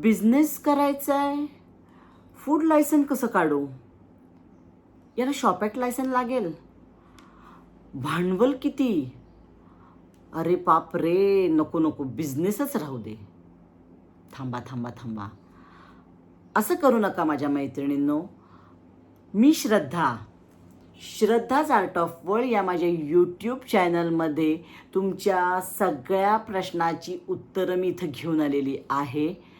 Business करायचा आहे food licence कसं काढू? याला शॉप ॲक्ट लायसन लागेल. भांडवल किती? अरे बाप रे नको नको बिझनेसच राहू दे. थांबा थांबा थांबा. असं करू नका माझ्या मैत्रिणींनो. मी श्रद्धा. श्रद्धाच आर्ट ऑफ वर्ल्ड या माझ्या यूट्यूब चॅनलमध्ये तुमच्या सगळ्या प्रश्नाची उत्तरं मी इथं घेऊन आलेली आहे.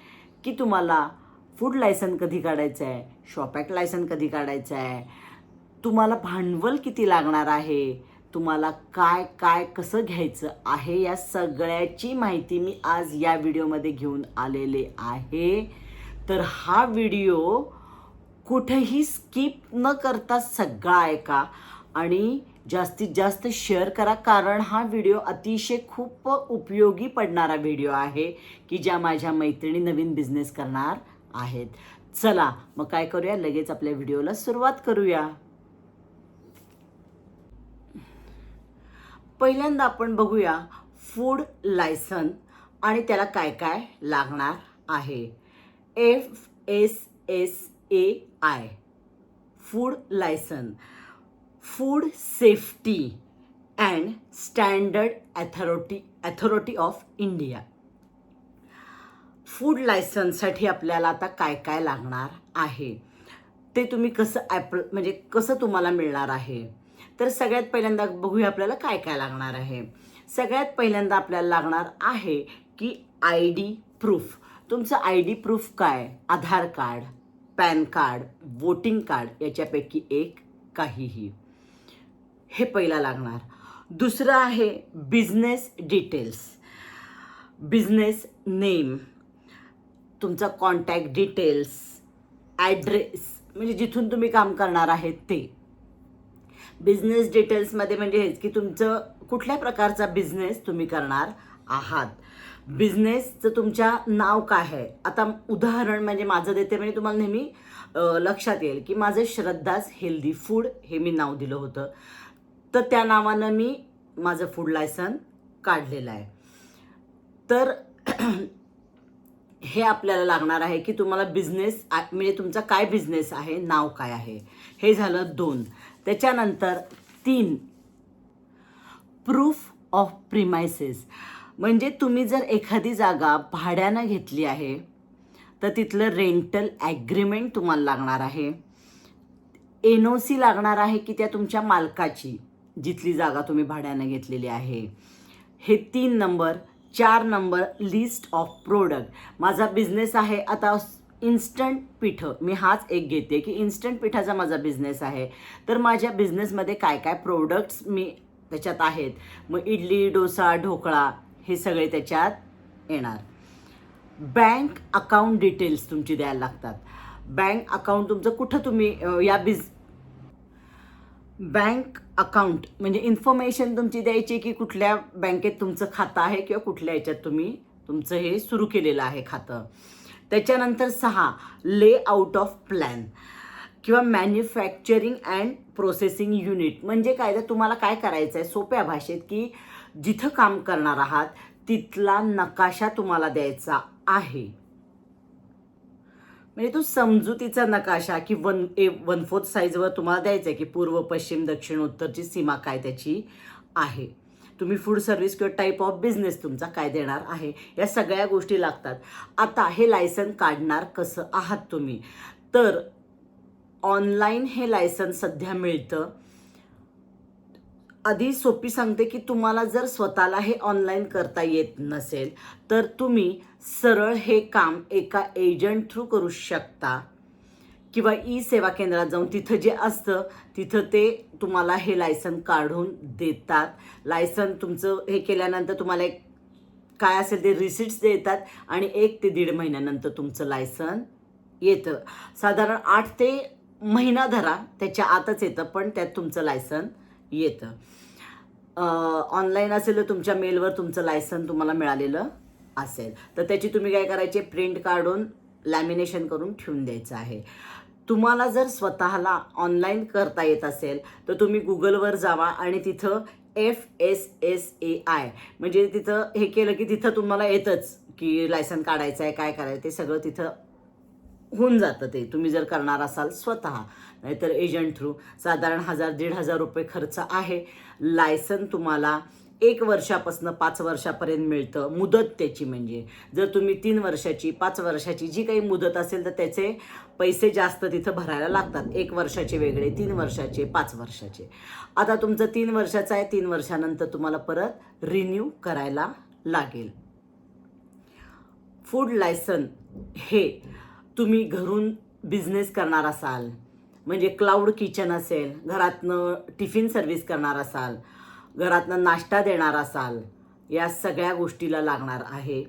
की तुम्हाला फूड लायसन कधी काढायचं आहे? शॉप ॲक्ट लायसन कधी काढायचं आहे? तुम्हाला भांडवल किती लागणार आहे? तुम्हाला काय काय कसं घ्यायचं आहे? या सगळ्याची माहिती मी आज या व्हिडिओमध्ये घेऊन आलेले आहे. तर हा व्हिडिओ कुठेही स्किप न करता सगळा ऐका. आणि जास्तीत जास्त शेअर करा कारण हा व्हिडिओ अतिशय खूप उपयोगी पडणारा व्हिडिओ आहे की ज्या माझ्या मैत्रिणी नवीन बिझनेस करणार आहेत. चला मग काय करूया? लगेच आपल्या व्हिडिओला सुरुवात करूया. पहिल्यांदा आपण बघूया फूड लायसन आणि त्याला काय काय लागणार आहे. F S S A I food licence food safety and standard authority authority of India. Food लायसनसाठी आपल्याला आता काय काय लागणार आहे? ते तुम्ही कसं ॲप म्हणजे कसं तुम्हाला मिळणार आहे? तर सगळ्यात पहिल्यांदा बघूया आपल्याला काय काय लागणार आहे. सगळ्यात पहिल्यांदा आपल्याला लागणार आहे की आय डी प्रूफ. तुमचं आय डी प्रूफ काय? Aadhaar card PAN card voting card याच्यापैकी एक काहीही. हे पहिला लागणार. दुसरं आहे बिझनेस डिटेल्स बिझनेस नेम तुमचा कॉन्टॅक्ट डिटेल्स ॲड्रेस म्हणजे जिथून तुम्ही काम करणार आहेत ते. बिझनेस डिटेल्समध्ये म्हणजे हेच की तुमचं कुठल्या प्रकारचा बिझनेस तुम्ही करणार आहात. बिझनेसचं तुमच्या नाव काय आहे? आता उदाहरण म्हणजे माझं देते म्हणजे तुम्हाला नेहमी लक्षात येईल की माझं श्रद्धाच हेल्दी फूड हे मी नाव दिलं होतं. तर त्या नावानं मी माझं फूड लायसन काढलेलं आहे. तर हे आपल्याला लागणार आहे की तुम्हाला बिझनेस म्हणजे तुमचा काय बिझनेस आहे नाव काय आहे? हे झालं दोन. त्याच्यानंतर तीन. प्रूफ ऑफ प्रिमायसेस म्हणजे तुम्ही जर एखादी जागा भाड्यानं घेतली आहे तर तिथलं रेंटल ॲग्रीमेंट तुम्हाला लागणार आहे. एन ओ सी लागणार आहे की त्या तुमच्या मालकाची. जिथली जागा तुम्ही भाड्यानं घेतलेली आहे. हे तीन नंबर चार नंबर लिस्ट ऑफ प्रोडक्ट माझा बिझनेस आहे आता इन्स्टंट पिठं. मी हाच एक घेते की इन्स्टंट पिठाचा माझा बिझनेस आहे. तर माझ्या बिझनेसमध्ये काय काय प्रोडक्ट्स मी त्याच्यात आहेत. मग इडली डोसा ढोकळा हे सगळे त्याच्यात येणार. बँक अकाउंट डिटेल्स तुमची द्यायला लागतात. बँक अकाउंट तुमचं कुठं तुम्ही या बिझ बँक अकाउंट म्हणजे इन्फॉर्मेशन तुमची द्यायची की कुठल्या बँकेत तुमचं खातं आहे किंवा कुठल्या याच्यात तुम्ही तुमचं हे सुरू केलेलं आहे खातं. त्याच्यानंतर सहा ले आउट ऑफ प्लॅन किंवा मॅन्युफॅक्चरिंग अँड प्रोसेसिंग युनिट म्हणजे काय? तर तुम्हाला काय करायचं आहे सोप्या भाषेत की जिथं काम करणार आहात तिथला नकाशा तुम्हाला द्यायचा आहे. म्हणजे तो समजुतीचा नकाशा की वन ए वन फोर्थ साईजवर तुम्हाला द्यायचं आहे की पूर्व पश्चिम दक्षिण उत्तरची सीमा काय त्याची आहे. तुम्ही फूड सर्व्हिस किंवा टाईप ऑफ बिझनेस तुमचा काय देणार आहे या सगळ्या गोष्टी लागतात. आता हे लायसन काढणार कसं आहात तुम्ही? तर ऑनलाईन हे लायसन सध्या मिळतं. आधी सोपी सांगते की तुम्हाला जर स्वतःला हे ऑनलाईन करता येत नसेल तर तुम्ही सरळ हे काम एका एजंट थ्रू करू शकता किंवा ई सेवा केंद्रात जाऊन तिथं जे असतं तिथं ते तुम्हाला हे लायसन काढून देतात. लायसन तुमचं हे केल्यानंतर तुम्हाला एक काय असेल ते रिसिट्स देतात आणि एक ते दीड महिन्यानंतर तुमचं लायसन येतं. साधारण आठ ते महिना धरा त्याच्या आतच येतं पण त्यात तुमचं लायसन येतं. ऑनलाईन असेल तर तुमच्या मेलवर तुमचं लायसन तुम्हाला मिळालेलं असेल. तर त्याची तुम्ही काय करायचे? प्रिंट काढून लॅमिनेशन करून ठेवून द्यायचं आहे. तुम्हाला जर स्वतःला ऑनलाईन करता येत असेल तर तुम्ही गुगलवर जावा आणि तिथं F S S A I म्हणजे तिथं हे केलं की तिथं तुम्हाला येतंच की लायसन काढायचं आहे काय करायचं ते सगळं तिथं होऊन जातं ते. तुम्ही जर करणार असाल स्वतः नाहीतर एजंट थ्रू साधारण हजार दीड हजार रुपये खर्च आहे. लायसन तुम्हाला एक वर्षापासनं पाच वर्षापर्यंत मिळतं मुदत त्याची म्हणजे. जर तुम्ही तीन वर्षाची पाच वर्षाची जी काही मुदत असेल तर त्याचे पैसे जास्त तिथं भरायला लागतात. एक वर्षाचे वेगळे तीन वर्षाचे पाच वर्षाचे. आता तुमचं तीन वर्षाचं आहे तीन वर्षानंतर तुम्हाला परत रिन्यू करायला लागेल. फूड लायसन हे तुम्ही घरून बिझनेस करणार असाल म्हणजे क्लाउड किचन असेल घरातनं टिफिन सर्व्हिस करणार असाल घरातनं नाश्ता देणार असाल या सगळ्या गोष्टीला लागणार आहे.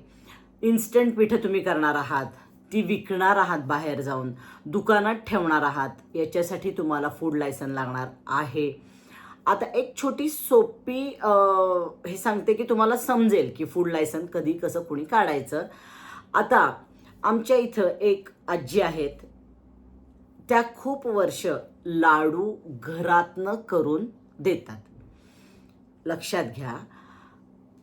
इन्स्टंट पिठं तुम्ही करणार आहात ती विकणार आहात बाहेर जाऊन दुकानात ठेवणार आहात याच्यासाठी तुम्हाला फूड लायसन लागणार आहे. आता एक छोटी सोपी हे सांगते की तुम्हाला समजेल की फूड लायसन कधी कसं कुणी काढायचं. आता आमच्या इथं एक आजी आहेत. त्या खूप वर्ष लाडू घरातनं करून देतात. लक्षात घ्या.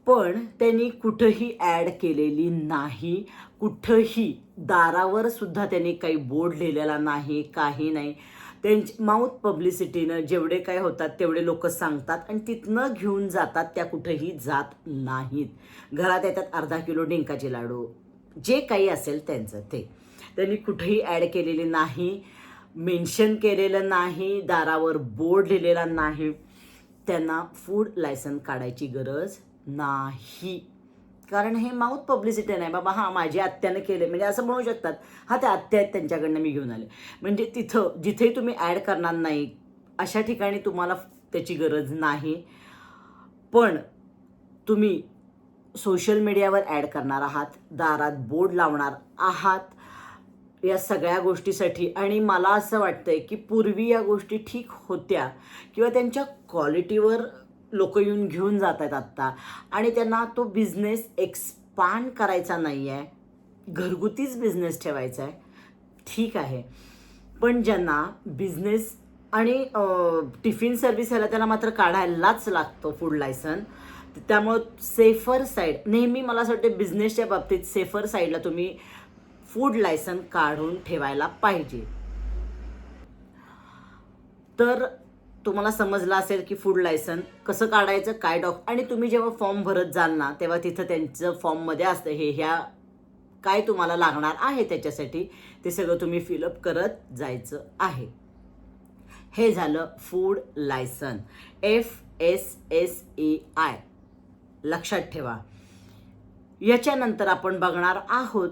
पण त्यांनी कुठंही ॲड केलेली नाही. कुठंही दारावर सुद्धा त्यांनी काही बोर्ड लिहिलेला नाही काही नाही. त्यांची माऊथ पब्लिसिटीनं जेवढे काय होतात तेवढे लोक सांगतात आणि तिथनं घेऊन जातात त्या कुठंही जात नाहीत. घरात येतात अर्धा किलो डिंकाचे लाडू. जे काही असेल त्यांचं ते. त्यांनी कुठेही ॲड केलेले नाही. मेन्शन केलेलं नाही. दारावर बोर्ड लिहिलेला नाही. त्यांना फूड लायसन काढायची गरज नाही. कारण हे माऊथ पब्लिसिटी नाही बाबा हां माझ्या आत्यानं केले म्हणजे असं म्हणू शकतात हा त्या आत्या आहेत त्यांच्याकडनं मी घेऊन आले. म्हणजे तिथं जिथे तुम्ही ॲड करणार नाही अशा ठिकाणी तुम्हाला त्याची गरज नाही. पण तुम्ही सोशल मीडियावर ॲड करणार आहात दारात बोर्ड लावणार आहात या सगळ्या गोष्टीसाठी. आणि मला असं वाटतं आहे की पूर्वी या गोष्टी ठीक होत्या किंवा त्यांच्या क्वालिटीवर लोक येऊन घेऊन जात आहेत आत्ता. आणि त्यांना तो बिझनेस एक्सपांड करायचा नाही आहे घरगुतीच बिझनेस ठेवायचा आहे ठीक आहे. पण ज्यांना बिझनेस आणि टिफिन सर्व्हिस ह्याला त्यांना मात्र काढायलाच लागतो फूड लायसन. त्यामुळं सेफर साईड नेहमी मला असं वाटतं बिझनेसच्या बाबतीत सेफर साईडला तुम्ही फूड लायसन काढून ठेवायला पाहिजे. तर तुम्हाला समजलं असेल की फूड लायसन कसं काढायचं काय डॉक आणि तुम्ही जेव्हा फॉर्म भरत जाल ना तेव्हा तिथं त्यांचं फॉर्ममध्ये असतं हे ह्या काय तुम्हाला लागणार आहे त्याच्यासाठी ते सगळं तुम्ही फिलअप करत जायचं आहे. हे झालं food licence F S S A I लक्षात ठेवा. याच्यानंतर आपण बघणार आहोत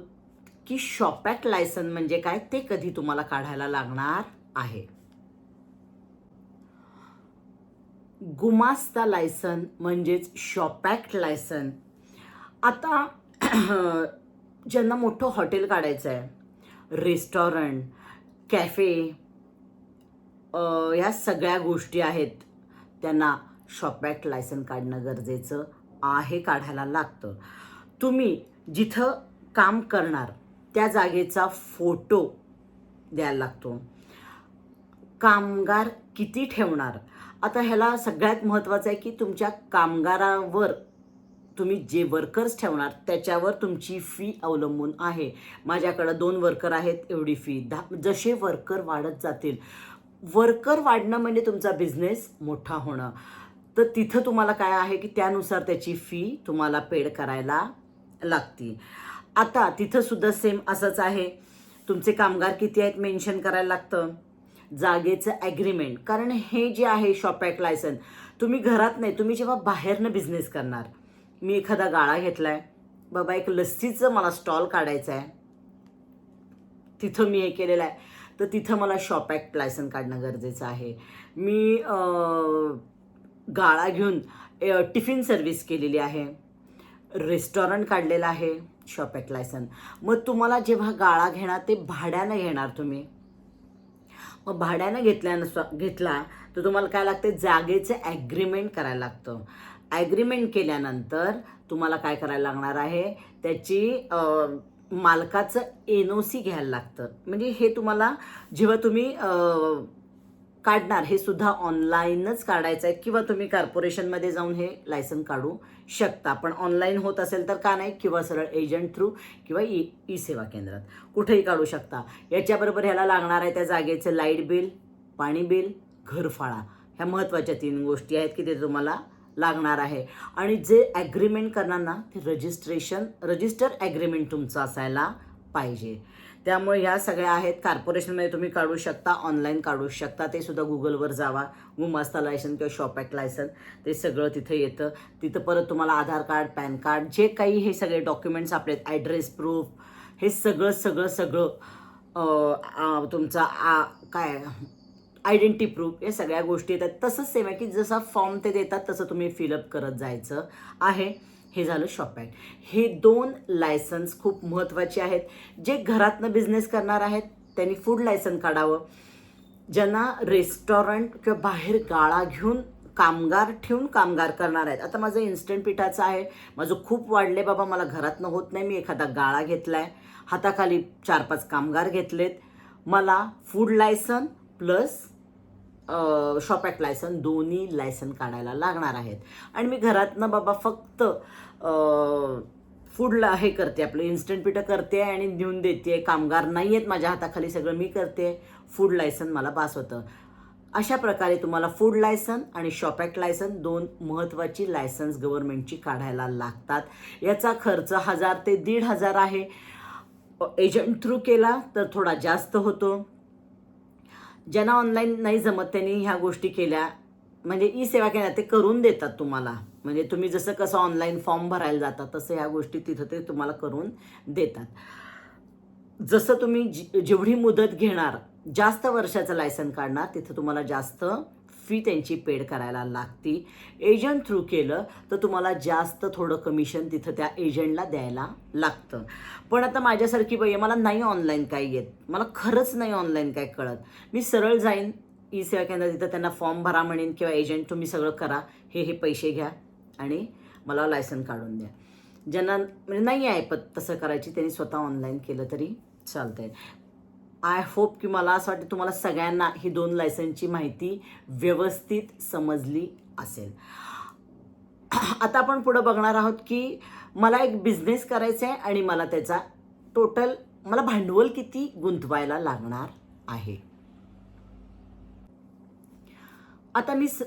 की शॉपॅट लायसन म्हणजे काय ते कधी तुम्हाला काढायला लागणार आहे. गुमास्ता लायसन म्हणजेच शॉपॅक्ट लायसन आता ज्यांना मोठं हॉटेल काढायचं आहे रेस्टॉरंट कॅफे ह्या सगळ्या गोष्टी आहेत त्यांना शॉपॅक्ट लायसन काढणं गरजेचं आहे काढायला लागतं. तुम्ही जिथं काम करणार त्या जागेचा फोटो द्यायला लागतो. कामगार किती ठेवणार? आता ह्याला सगळ्यात महत्त्वाचं आहे की तुमच्या कामगारावर तुम्ही जे वर्कर्स ठेवणार त्याच्यावर तुमची फी अवलंबून आहे. माझ्याकडं दोन वर्कर आहेत एवढी फी दहा जसे वर्कर वाढत जातील. वर्कर वाढणं म्हणजे तुमचा बिझनेस मोठा होणं. तर तिथं तुम्हाला काय आहे की त्यानुसार त्याची फी तुम्हाला पेड करायला लागती आता तिथं सुद्धा सेम असंच आहे. तुमचे कामगार किती आहेत मेन्शन करायला लागतं? जागेचं ॲग्रीमेंट कारण हे जे आहे शॉप ॲक्ट लायसन तुम्ही घरात नाही तुम्ही जेव्हा बाहेरनं बिझनेस करणार. मी एखादा गाळा घेतला आहे बाबा एक लस्सीचं मला स्टॉल काढायचं आहे. तिथं मी हे केलेलं आहे. तर तिथं मला शॉप ॲक्ट लायसन काढणं गरजेचं आहे. मी गाळा घेऊन टिफिन सर्व्हिस केलेली आहे. रेस्टॉरंट काढलेलं आहे. शॉप लायसन मग तुम्हाला जेव्हा गाळा घेणार ते भाड्यानं घेणार तुम्ही. मग भाड्यानं घेतल्यानुसार घेतला तर तुम्हाला काय लागते जागेचं ॲग्रीमेंट करायला लागतं. ॲग्रीमेंट केल्यानंतर तुम्हाला काय करायला लागणार आहे? त्याची मालकाचं एन ओ सी घ्यायला लागतं. म्हणजे हे तुम्हाला जेव्हा तुम्ही काढणार हे सुद्धा ऑनलाईनच काढायचं आहे. किंवा तुम्ही कॉर्पोरेशनमध्ये जाऊन हे लायसन काढू शकता. पण ऑनलाईन होत असेल तर का नाही? किंवा सरळ एजंट थ्रू किंवा ई ई सेवा केंद्रात. कुठेही काढू शकता. याच्याबरोबर ह्याला लागणार आहे त्या जागेचं लाइट बिल पाणी बिल घरफाळा. ह्या महत्त्वाच्या तीन गोष्टी आहेत की ते तुम्हाला लागणार आहे. आणि जे ॲग्रीमेंट करणार ना ते रजिस्ट्रेशन रजिस्टर ॲग्रीमेंट तुमचं असायला पाहिजे. त्यामुळे ह्या सगळ्या आहेत. कॉर्पोरेशनमध्ये तुम्ही काढू शकता ऑनलाईन काढू शकता. ते सुद्धा गुगलवर जावा. गुमास्ता लायसन किंवा शॉप ॲक्ट लायसन ते सगळं तिथं येतं. तिथं परत तुम्हाला आधार कार्ड पॅन कार्ड जे काही हे सगळे डॉक्युमेंट्स आपले ॲड्रेस प्रूफ हे सगळं सगळं सगळं तुमचा आ काय आयडेंटिटी प्रूफ या सगळ्या गोष्टी येतात. तसंच सेम आहे की जसा फॉर्म ते देतात तसं तुम्ही फिलअप करत जायचं आहे. हे झालं शॉप ॲक्ट हे दोन लायसन्स खूप महत्त्वाचे आहेत. जे घरातनं बिझनेस करणार आहेत त्यांनी फूड लायसन काढावं. ज्यांना रेस्टॉरंट किंवा बाहेर गाळा घेऊन कामगार ठेवून कामगार करणार आहेत. आता माझं इन्स्टंट पिठाचं आहे. माझं खूप वाढले बाबा. मला घरातनं होत नाही. मी एखादा गाळा घेतला आहे हाताखाली चार पाच कामगार घेतलेत. मला food licence plus shop act licence दोन्ही लायसन काढायला लागणार आहेत. आणि मी घरातनं बाबा फक्त फूडला हे करते आपलं इन्स्टंट पिठं करते आणि नेऊन देते. कामगार नाही आहेत माझ्या हाताखाली सगळं मी करते. फूड लायसन मला पास होतं. अशा प्रकारे तुम्हाला फूड लायसन आणि शॉप ॲक्ट लायसन दोन महत्त्वाची लायसन्स गव्हर्नमेंटची काढायला लागतात. याचा खर्च हजार ते दीड हजार आहे. एजंट थ्रू केला तर थोडा जास्त होतो. ज्यांना ऑनलाईन नाही जमत त्यांनी ह्या गोष्टी केल्या. म्हणजे ई सेवा केल्या ते करून देतात तुम्हाला. म्हणजे तुम्ही जसं कसं ऑनलाईन फॉर्म भरायला जातात तसं ह्या गोष्टी तिथं ते तुम्हाला करून देतात. जसं तुम्ही जी जेवढी मुदत घेणार जास्त वर्षाचं लायसन काढणार तिथं तुम्हाला जास्त फी त्यांची पेड करायला लागते. एजंट थ्रू केलं तर तुम्हाला जास्त थोडं कमिशन तिथं त्या एजंटला द्यायला लागतं. पण आता माझ्यासारखी बाई आहे मला नाही ऑनलाईन काय येत. मला खरंच नाही ऑनलाईन काय कळत. मी सरळ जाईन ई सेवा केंद्रात तिथं त्यांना फॉर्म भरा म्हणेन किंवा एजंट तुम्ही सगळं करा. हे हे पैसे घ्या आणि मला लायसन काढून द्या. ज्यांना म्हणजे नाही आहे पत तसं करायची त्यांनी स्वतः ऑनलाईन केलं तरी चालतंय. आय होप की मला असं वाटतं तुम्हाला सगळ्यांना ही दोन लायसनची माहिती व्यवस्थित समजली असेल. आता आपण पुढं बघणार आहोत की मला एक बिझनेस करायचा आहे आणि मला त्याचा टोटल मला भांडवल किती गुंतवायला लागणार आहे? आता मी स-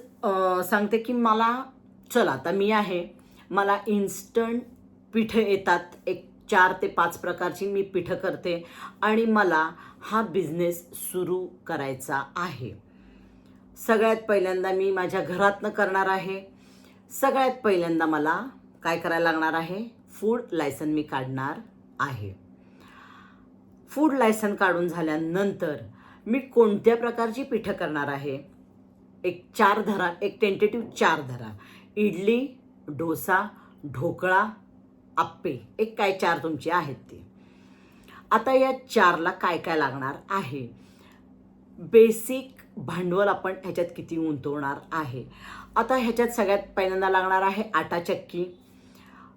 सांगते की मला चला आता मी आहे. मला इन्स्टंट पिठं येतात. एक चार ते पाच प्रकारची मी पिठं करते. आणि मला हा बिझनेस सुरू करायचा आहे. सगळ्यात पहिल्यांदा मी माझ्या घरातनं करणार आहे. सगळ्यात पहिल्यांदा मला काय करायला लागणार आहे? फूड लायसन मी काढणार आहे. फूड लायसन काढून झाल्यानंतर मी कोणत्या प्रकारची पिठं करणार आहे? एक चार धरा एक टेंटेटिव्ह चार धरा. इडली डोसा ढोकळा आप्पे. एक काय चार तुमचे आहेत ते. आता या चारला काय काय लागणार आहे? बेसिक भांडवल आपण ह्याच्यात किती गुंतवणार आहे? आता ह्याच्यात सगळ्यात पहिल्यांदा लागणार आहे आटा चक्की.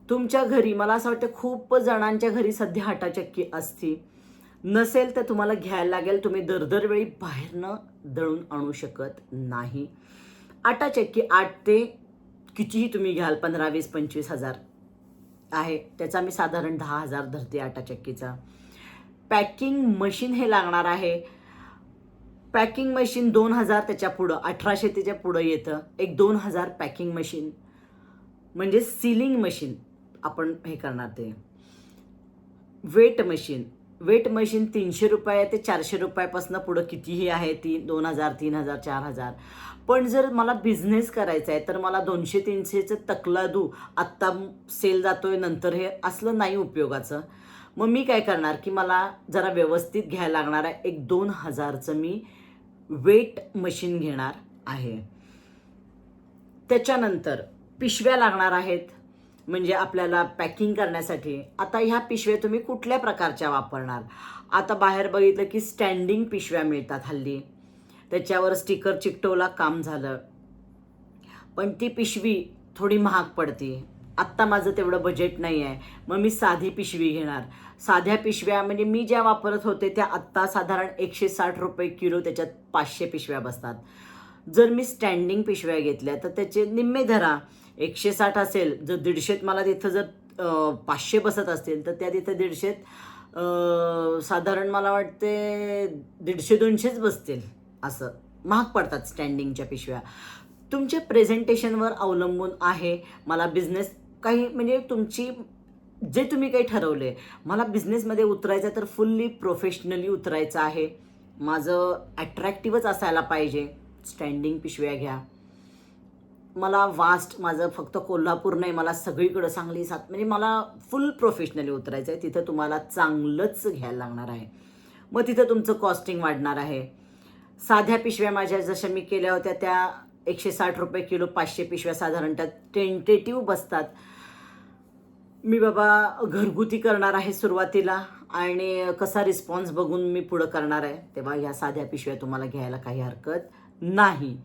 तुमच्या घरी मला असं वाटतं खूप जणांच्या घरी सध्या आटा चक्की असती. नसेल तर तुम्हाला घ्यायला लागेल तुम्ही दर वेळी बाहेरनं दळून आणू शकत नाही. आटा चक्की आठ ते कितीही तुम्ही घ्याल पंधरा वीस पंचवीस हजार आहे. त्याचा मी साधारण दहा हजार धरते आटा चक्कीचा. पॅकिंग मशीन हे लागणार आहे. पॅकिंग मशीन दोन हजार त्याच्या पुढं अठराशे त्याच्या पुढं येतं. एक दोन हजार पॅकिंग मशीन. म्हणजे सिलिंग मशीन आपण हे करणार ते. Weight machine. वेट मशीन तीनशे रुपये ते चारशे रुपयापासून पुढं कितीही आहे ती दोन हजार तीन हजार चार हजार. पण जर मला बिझनेस करायचा आहे तर मला दोनशे तीनशेचं तकलादू आत्ता सेल जातोय नंतर हे असलं नाही उपयोगाचं. मग मी काय करणार की मला जरा व्यवस्थित घ्यायला लागणार आहे. एक दोन हजारचं मी वेट मशीन घेणार आहे. त्याच्यानंतर पिशव्या लागणार आहेत. म्हणजे आपल्याला पॅकिंग करण्यासाठी. आता ह्या पिशव्या तुम्ही कुठल्या प्रकारच्या वापरणार? आता बाहेर बघितलं की स्टँडिंग पिशव्या मिळतात हल्ली. त्याच्यावर स्टिकर चिकटवला काम झालं. पण ती पिशवी थोडी महाग पडते. आत्ता माझं तेवढं बजेट नाही आहे मग मी साधी पिशवी घेणार. साध्या पिशव्या म्हणजे मी ज्या वापरत होते त्या आत्ता साधारण एकशे साठ रुपये किलो त्याच्यात पाचशे पिशव्या बसतात. जर मी स्टँडिंग पिशव्या घेतल्या तर त्याचे निम्मे धरा. एकशे साठ असेल जर दीडशेत मला तिथं जर पाचशे बसत असतील तर त्या तिथं दीडशेत साधारण मला वाटते दीडशे दोनशेच बसतील असं. महाग पडतात स्टँडिंगच्या पिशव्या. तुमच्या प्रेझेंटेशनवर अवलंबून आहे. मला बिझनेस काही म्हणजे तुमची जे तुम्ही काही ठरवले मला बिझनेसमध्ये उतरायचं आहे तर फुल्ली प्रोफेशनली उतरायचं आहे. माझं ॲट्रॅक्टिव्हच असायला पाहिजे. स्टँडिंग पिशव्या घ्या. मला वास्ट माझं फक्त कोल्हापूर नाही मला सगळीकडं सांगली सात म्हणजे मला फुल प्रोफेशनली उतरायचं आहे. तिथं तुम्हाला चांगलंच घ्यायला लागणार आहे. मग तिथं तुमचं कॉस्टिंग वाढणार आहे. साध्या पिशव्या माझ्या जशा मी केल्या होत्या त्या एकशे साठ रुपये किलो पाचशे पिशव्या साधारणतः टेंटेटिव्ह बसतात. मी बाबा घरगुती करणार आहे सुरुवातीला आणि कसा रिस्पॉन्स बघून मी पुढं करणार आहे तेव्हा ह्या साध्या पिशव्या तुम्हाला घ्यायला काही हरकत नाही.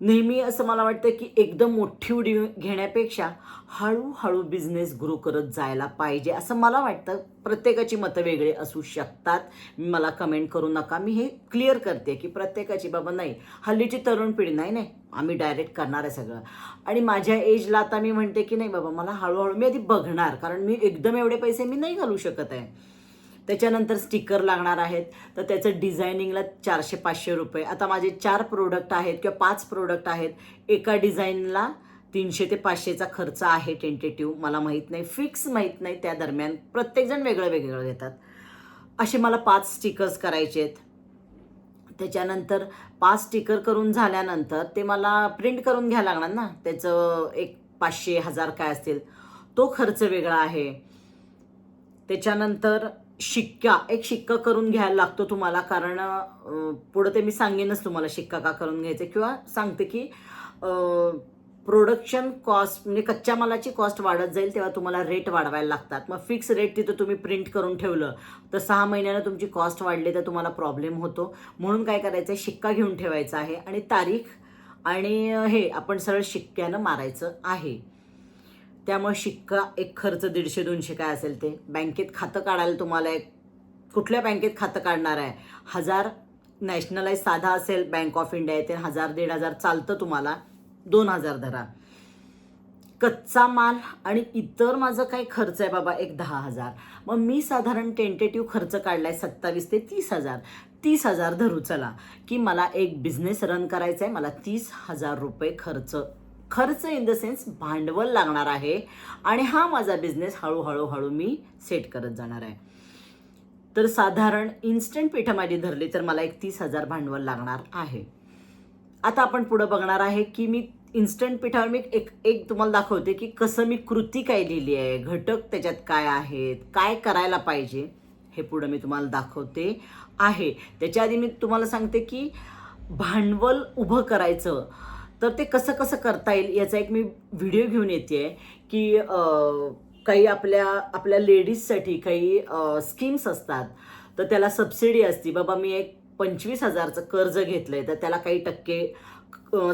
नेहमी असं मला वाटतं की एकदम मोठी उडी घेण्यापेक्षा हळूहळू बिझनेस ग्रो करत जायला पाहिजे असं मला वाटतं. प्रत्येकाची मतं वेगळी असू शकतात. मला कमेंट करू नका. मी हे क्लिअर करते की प्रत्येकाची बाबा नाही हल्लीची तरुण पिढी नाही नाही. आम्ही डायरेक्ट करणार आहे सगळं. आणि माझ्या एजला आता मी म्हणते की नाही बाबा मला हळूहळू मी आधी बघणार. कारण मी एकदम एवढे पैसे मी नाही घालू शकत आहे. त्याच्यानंतर स्टिकर लागणार आहेत. तर त्याचं डिझायनिंगला चारशे पाचशे रुपये. आता माझे चार प्रोडक्ट आहेत किंवा पाच प्रोडक्ट आहेत. एका डिझाईनला तीनशे ते पाचशेचा खर्च आहे टेंटेटिव्ह मला माहीत नाही. फिक्स माहीत नाही. त्या दरम्यान प्रत्येकजण वेगळं वेगळं घेतात. असे मला पाच स्टिकर्स करायचे आहेत. त्याच्यानंतर पाच स्टिकर करून झाल्यानंतर ते मला प्रिंट करून घ्यावं लागणार ना. त्याचं एक पाचशे हजार काय असतील. तो खर्च वेगळा आहे. त्याच्यानंतर शिक्का एक शिक्का करून घ्यायला लागतो तुम्हाला कारण पुढं ते मी सांगेनच तुम्हाला शिक्का का करून घ्यायचं किंवा सांगते की प्रोडक्शन कॉस्ट म्हणजे कच्च्या मालाची कॉस्ट वाढत जाईल तेव्हा तुम्हाला रेट वाढवायला लागतात. मग फिक्स रेट तिथं तुम्ही प्रिंट करून ठेवलं तर सहा महिन्यानं तुमची कॉस्ट वाढली तर तुम्हाला प्रॉब्लेम होतो. म्हणून काय करायचं आहे शिक्का घेऊन ठेवायचा आहे आणि तारीख आणि हे आपण सरळ शिक्क्यानं मारायचं आहे. त्यामुळे शिक्का एक खर्च दीडशे दोनशे काय असेल ते. बँकेत खातं काढायला तुम्हाला एक कुठल्या बँकेत खातं काढणार आहे? हजार नॅशनलाइज साधा असेल बँक ऑफ इंडिया येते हजार दीड हजार चालतं तुम्हाला. दोन हजार धरा. कच्चा माल आणि इतर माझं काही खर्च आहे बाबा एक दहा हजार. मग मी साधारण टेंटेटिव्ह खर्च काढला आहे सत्तावीस ते तीस हजार. तीस हजार धरू चला. की मला एक बिझनेस रन करायचा आहे मला तीस हजार रुपये खर्च खर्च इन द सेन्स भांडवल लागणार आहे. आणि हा माझा बिझनेस हळूहळू हळू मी सेट करत जाणार आहे. तर साधारण इन्स्टंट पिठं माझी धरली तर मला एक तीस हजार भांडवल लागणार आहे. आता आपण पुढं बघणार आहे की मी इन्स्टंट पिठावर मी एक एक तुम्हाला दाखवते की कसं मी कृती काय लिहिली आहे घटक त्याच्यात काय आहेत काय करायला पाहिजे हे पुढं मी तुम्हाला दाखवते आहे. त्याच्या आधी मी तुम्हाला सांगते की भांडवल उभं करायचं. तर ते कसं कसं करता येईल याचा एक मी व्हिडिओ घेऊन येते की काही आपल्या आपल्या लेडीजसाठी काही स्कीम्स असतात. तर त्याला सबसिडी असते. बाबा मी एक पंचवीस हजारचं कर्ज घेतलंय तर त्याला काही टक्के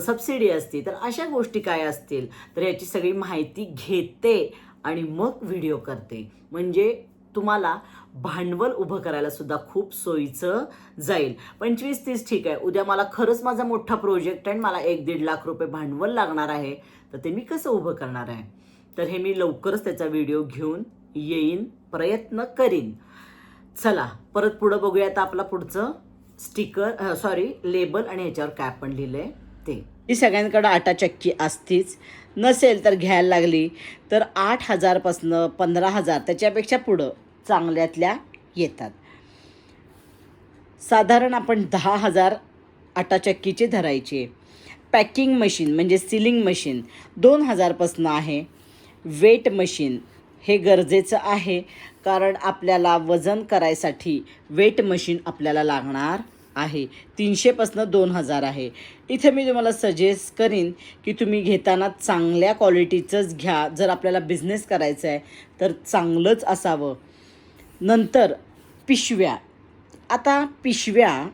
सबसिडी असते. तर अशा गोष्टी काय असतील? तर याची सगळी माहिती घेते आणि मग व्हिडिओ करते. म्हणजे तुम्हाला भांडवल उभं करायला सुद्धा खूप सोयीचं जाईल. पंचवीस तीस ठीक आहे. उद्या मला खरंच माझा मोठा प्रोजेक्ट आहे मला एक दीड लाख रुपये भांडवल लागणार आहे. तर ते मी कसं उभं करणार आहे? तर हे मी लवकरच त्याचा व्हिडिओ घेऊन येईन प्रयत्न करीन. चला परत पुढं बघूया आता आपला पुढचं स्टिकर सॉरी लेबल आणि ह्याच्यावर काय पण लिहिलंय ते. ही सगळ्यांकडं आटा चक्की असतीच. नसेल तर घ्यायला लागली तर आठ हजारपासनं पंधरा हजार त्याच्यापेक्षा पुढं. चांगल्यातल्या येतात. साधारण आपण दहा हजार आटाचक्कीची धरायची धरायचे पॅकिंग मशीन म्हणजे सिलिंग मशीन दोन हजारपासनं आहे. वेट मशीन हे गरजेचं आहे कारण आपल्याला वजन करायसाठी वेट मशीन आपल्याला लागणार आहे. तीनशेपासनं दोन हजार आहे. इथे मी तुम्हाला सजेस्ट करीन की तुम्ही घेताना चांगल्या क्वालिटीचंच घ्या. जर आपल्याला बिझनेस करायचा आहे तर चांगलंच असावं. नंतर पिशव्या. आता पिशव्या.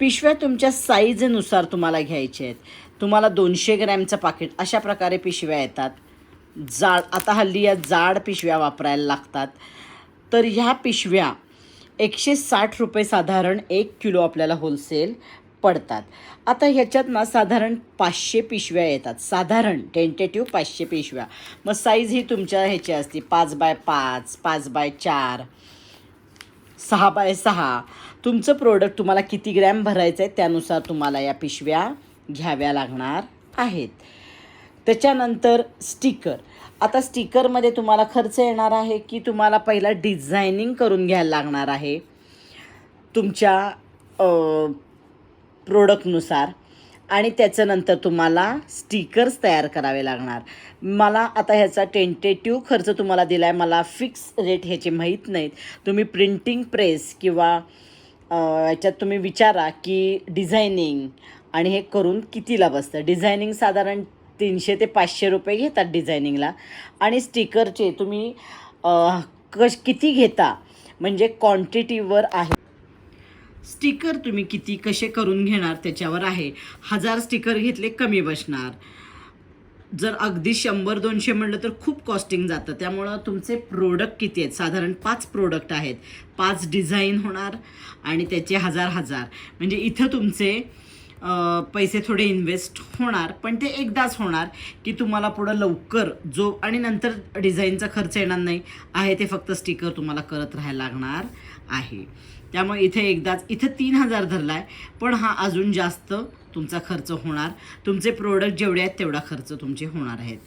पिशव्या तुमच्या साईजनुसार तुम्हाला घ्यायच्या आहेत. तुम्हाला दोनशे ग्रॅमचं पाकिट अशा प्रकारे पिशव्या येतात. जाड आता हल्ली या जाड पिशव्या वापरायला लागतात. तर ह्या पिशव्या एकशे साठ रुपये साधारण एक किलो आपल्याला होलसेल पडतात. आता ह्याच्यात ना साधारण पाचशे पिशव्या येतात. साधारण टेंटेटिव्ह पाचशे पिशव्या. मग साईज ही तुमच्या ह्याची असते. पाच बाय पाच पाच बाय चार सहा बाय सहा. तुमचं प्रोडक्ट तुम्हाला किती ग्रॅम भरायचं आहे त्यानुसार तुम्हाला या पिशव्या घ्याव्या लागणार आहेत. त्याच्यानंतर स्टिकर आता स्टिकरमध्ये तुम्हाला खर्च येणार आहे की तुम्हाला पहिला डिझायनिंग करून घ्यायला लागणार आहे. तुमच्या प्रोडक्टनुसार. आणि त्याच्यानंतर तुम्हाला स्टिकर्स तयार करावे लागणार. मला आता ह्याचा टेंटेटिव्ह खर्च तुम्हाला दिला आहे मला फिक्स रेट ह्याचे माहीत नाहीत. तुम्ही प्रिंटिंग प्रेस किंवा याच्यात तुम्ही विचारा की डिझायनिंग आणि हे करून कितीला बसतं? डिझायनिंग साधारण तीनशे ते पाचशे रुपये घेतात डिझायनिंगला आणि स्टिकरचे तुम्ही कश किती घेता? म्हणजे क्वांटिटीवर आहे स्टिकर तुम्ही किती कसे करून घेणार त्याच्यावर आहे. हजार स्टिकर घेतले कमी बसणार. जर अगदी शंभर दोनशे म्हणलं तर खूप कॉस्टिंग जातं. त्यामुळं तुमचे प्रोडक्ट किती आहेत? साधारण पाच प्रोडक्ट आहेत. पाच डिझाईन होणार आणि त्याचे हजार हजार. म्हणजे इथं तुमचे पैसे थोडे इन्व्हेस्ट होणार पण ते एकदाच होणार की तुम्हाला पुढं लवकर जो आणि नंतर डिझाईनचा खर्च येणार नाही. आहे ते फक्त स्टिकर तुम्हाला करत राहायला लागणार आहे. त्यामुळे इथे एकदाच इथं तीन हजार धरला आहे पण हा अजून जास्त तुमचा खर्च होणार. तुमचे प्रोडक्ट जेवढे आहेत तेवढा खर्च तुमचे होणार आहेत.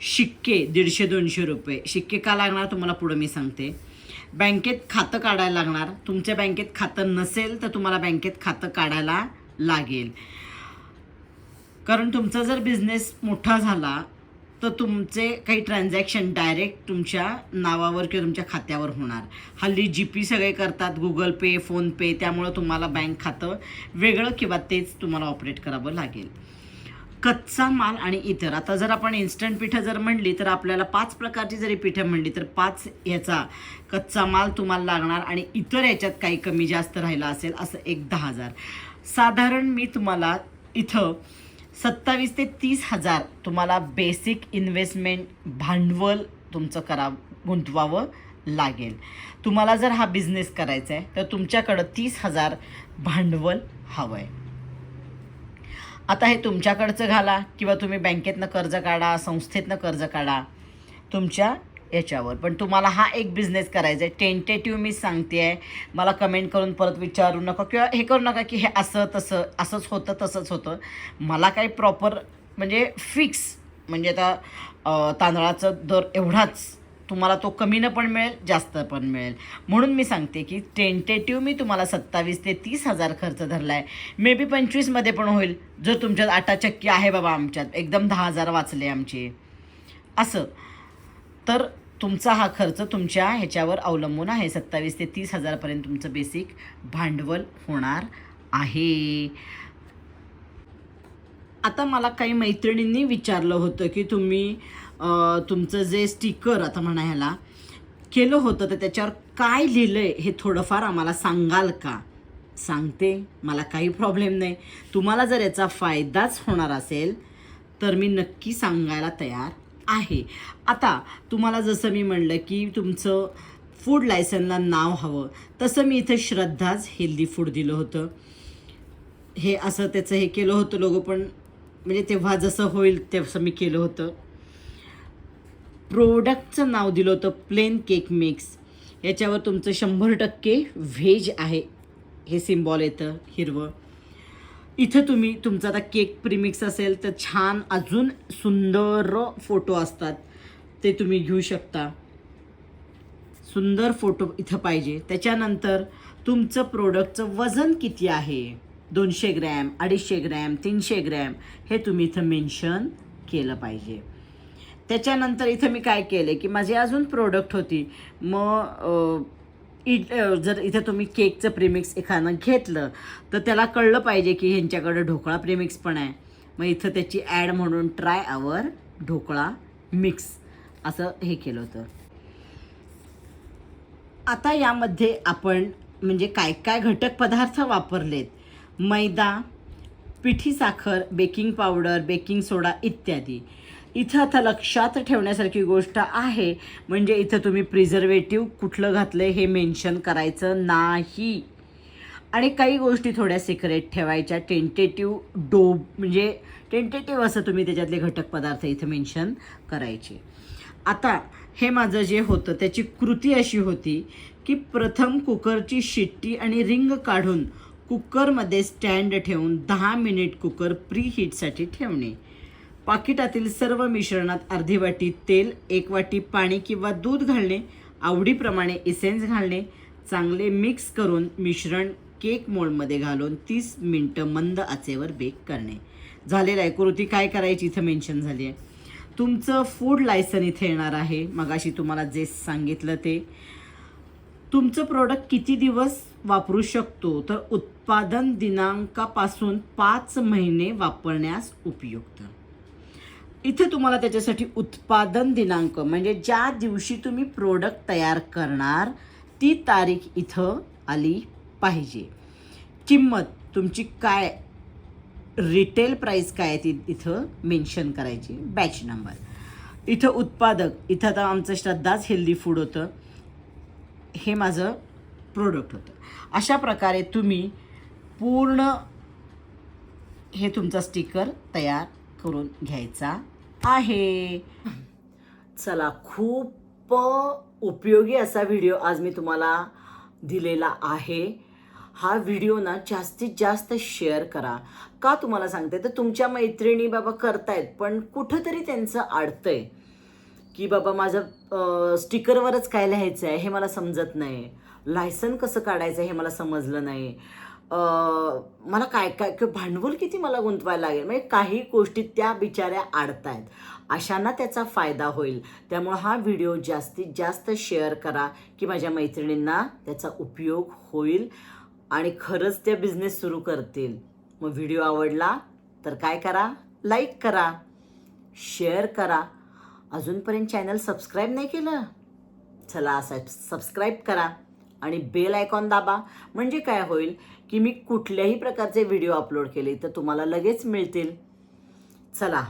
शिक्के दीडशे दोनशे रुपये. शिक्के का लागणार तुम्हाला पुढं मी सांगते. बँकेत खातं काढायला लागणार. तुमच्या बँकेत खातं नसेल तर तुम्हाला बँकेत खातं काढायला लागेल. कारण तुमचा जर बिझनेस मोठा झाला तर तुमचे काही ट्रान्झॅक्शन डायरेक्ट तुमच्या नावावर किंवा तुमच्या खात्यावर होणार. हल्ली जी पी सगळे करतात गुगल पे फोनपे त्यामुळं तुम्हाला बँक खातं वेगळं किंवा तेच तुम्हाला ऑपरेट करावं लागेल. कच्चा माल आणि इतर. आता जर आपण इन्स्टंट पिठं जर म्हणली तर आपल्याला पाच प्रकारची जरी पिठं म्हणली तर पाच ह्याचा कच्चा माल तुम्हाला लागणार आणि इतर याच्यात काही कमी जास्त राहिला असेल असं एक दहा हजार. साधारण मी तुम्हाला इथं सत्तावीस ते तीस हजार तुम्हाला बेसिक इन्व्हेस्टमेंट भांडवल तुमचं करा गुंतवावं लागेल. तुम्हाला जर हा बिझनेस करायचा आहे तर तुमच्याकडं तीस हजार भांडवल हवं आहे आता हे तुमच्याकडचं घाला किंवा तुम्ही बँकेतनं कर्ज काढा संस्थेतनं कर्ज काढा. तुमच्या याच्यावर. पण तुम्हाला हा एक बिझनेस करायचा आहे. टेंटेटिव्ह मी सांगते आहे मला कमेंट करून परत विचारू नका किंवा हे करू नका की हे असं तसं असंच होतं तसंच होतं. मला काही प्रॉपर म्हणजे फिक्स म्हणजे आता तांदळाचं दर एवढाच तुम्हाला तो कमीनं पण मिळेल जास्त पण मिळेल. म्हणून मी सांगते की टेंटेटिव्ह मी तुम्हाला सत्तावीस ते तीस हजार खर्च धरला आहे मे बी पंचवीसमध्ये पण होईल. जर तुमच्यात आटाचक्की आहे बाबा आमच्यात. एकदम दहा हजार वाचले आमचे. असं. तर तुमचा हा खर्च तुमच्या ह्याच्यावर अवलंबून आहे. सत्तावीस ते तीस हजारपर्यंत तुमचं बेसिक भांडवल होणार आहे. आता मला काही मैत्रिणींनी विचारलं होतं की तुम्ही तुमचं जे स्टिकर आता म्हणायला केलं होतं तर त्याच्यावर काय लिहिलं आहे हे थोडंफार आम्हाला सांगाल का? सांगते मला काही प्रॉब्लेम नाही. तुम्हाला जर याचा फायदाच होणार असेल तर मी नक्की सांगायला तयार आहे. आता तुम्हाला जसं मी म्हणलं की तुमचं फूड लायसनला नाव हवं. तसं मी इथं श्रद्धाच हेल्दी फूड दिलं होतं. हे असं त्याचं हे केलं होतं लोगो पण म्हणजे तेव्हा जसं होईल तसं मी केलं होतं. प्रोडक्टचं नाव दिलं होतं प्लेन केक मिक्स याच्यावर तुमचं शंभर टक्के व्हेज आहे. हे सिम्बॉल येतं हिरवं. इथं तुम्ही तुमचा आता केक प्रीमिक्स असेल तर छान अजून सुंदर फोटो असतात. ते तुम्ही घेऊ शकता. सुंदर फोटो इथं पाहिजे. त्याच्यानंतर तुमचं प्रोडक्टचं वजन किती आहे? दोनशे ग्रॅम अडीचशे ग्रॅम तीनशे ग्रॅम हे तुम्ही इथं मेन्शन केलं पाहिजे. त्याच्यानंतर इथं मी काय केलं की माझी अजून प्रोडक्ट होती. मग इट जर इथं तुम्ही केकचं प्रिमिक्स एखादं घेतलं तर त्याला कळलं पाहिजे की ह्यांच्याकडं ढोकळा प्रिमिक्स पण आहे. मग इथं त्याची ॲड म्हणून ट्राय आवर ढोकळा मिक्स असं हे केलं होतं. आता यामध्ये आपण म्हणजे काय काय घटक पदार्थ वापरलेत? मैदा पिठी साखर बेकिंग पावडर बेकिंग सोडा इत्यादी. इथं आता लक्षात ठेवण्यासारखी गोष्ट आहे. म्हणजे इथं तुम्ही प्रिझर्वेटिव्ह कुठलं घातलं हे मेन्शन करायचं नाही. आणि काही गोष्टी थोड्या सिक्रेट ठेवायच्या. टेंटेटिव्ह डोब म्हणजे टेंटेटिव्ह असं तुम्ही त्याच्यातले घटक पदार्थ इथं मेन्शन करायचे. आता हे माझं जे होतं त्याची कृती अशी होती की प्रथम कुकरची शिट्टी आणि रिंग काढून कुकरमध्ये स्टँड ठेवून दहा मिनिट कुकर प्री हीटसाठी ठेवणे. पाकिटातील सर्व मिश्रणात अर्धी वाटी तेल एक वाटी पाणी किंवा दूध घालणे आवडीप्रमाणे इसेन्स घालणे चांगले मिक्स करून मिश्रण केक मोडमध्ये घालून तीस मिनटं मंद आचेवर बेक करणे. झालेलं आहे कृती काय करायची इथं मेन्शन झाली आहे. तुमचं फूड लायसन इथे येणार आहे. मगाशी तुम्हाला जे सांगितलं ते. तुमचं प्रोडक्ट किती दिवस वापरू शकतो? तर उत्पादन दिनांकापासून पाच महिने वापरण्यास उपयुक्त. इथे तुम्हाला त्याच्यासाठी उत्पादन दिनांक म्हणजे ज्या दिवशी तुम्ही प्रोडक्ट तयार करणार ती तारीख इथं आली पाहिजे. किंमत तुमची काय रिटेल प्राईस काय आहे ती इथं मेन्शन करायची बॅच नंबर इथं उत्पादक इथं आता आमचं श्रद्धाच हेल्दी फूड होतं. हे माझं प्रोडक्ट होतं. अशा प्रकारे तुम्ही पूर्ण हे तुमचा स्टिकर तयार करून घ्यायचा. आहे. चला खूप उपयोगी असा व्हिडिओ आज मी तुम्हाला दिलेला आहे. हा व्हिडिओ ना जास्तीत जास्त शेअर करा. का तुम्हाला सांगते? तर तुमच्या मैत्रिणी बाबा करतायत पण कुठंतरी त्यांचं अडतंय की बाबा माझं स्टिकरवरच काय लिहायचं आहे हे मला समजत नाही लायसन कसं काढायचं हे मला समजलं नाही मला काय काय भांडवल किती मला गुंतवायला लागेल? म्हणजे काही गोष्टी त्या बिचाऱ्या आडतायत. अशांना त्याचा फायदा होईल. त्यामुळं हा व्हिडिओ जास्तीत जास्त शेअर करा की माझ्या मैत्रिणींना त्याचा उपयोग होईल आणि खरंच त्या बिझनेस सुरू करतील. मग व्हिडिओ आवडला तर काय करा? लाईक करा. शेअर करा. अजूनपर्यंत चॅनल सबस्क्राईब नाही केलं? चला सब सबस्क्राईब करा आणि बेल आयकॉन दाबा. म्हणजे काय होईल? की मी कुठल्याही प्रकारचे व्हिडिओ अपलोड केले तर तुम्हाला लगेच मिळतील. चला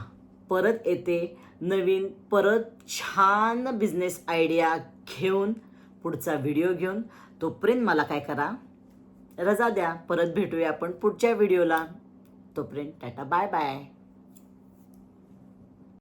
परत येते नवीन परत छान बिझनेस आयडिया घेऊन पुढचा व्हिडिओ घेऊन. तोपर्यंत मला काय करा रजा द्या. परत भेटूया आपण पुढच्या व्हिडिओला. तोपर्यंत टाटा बाय बाय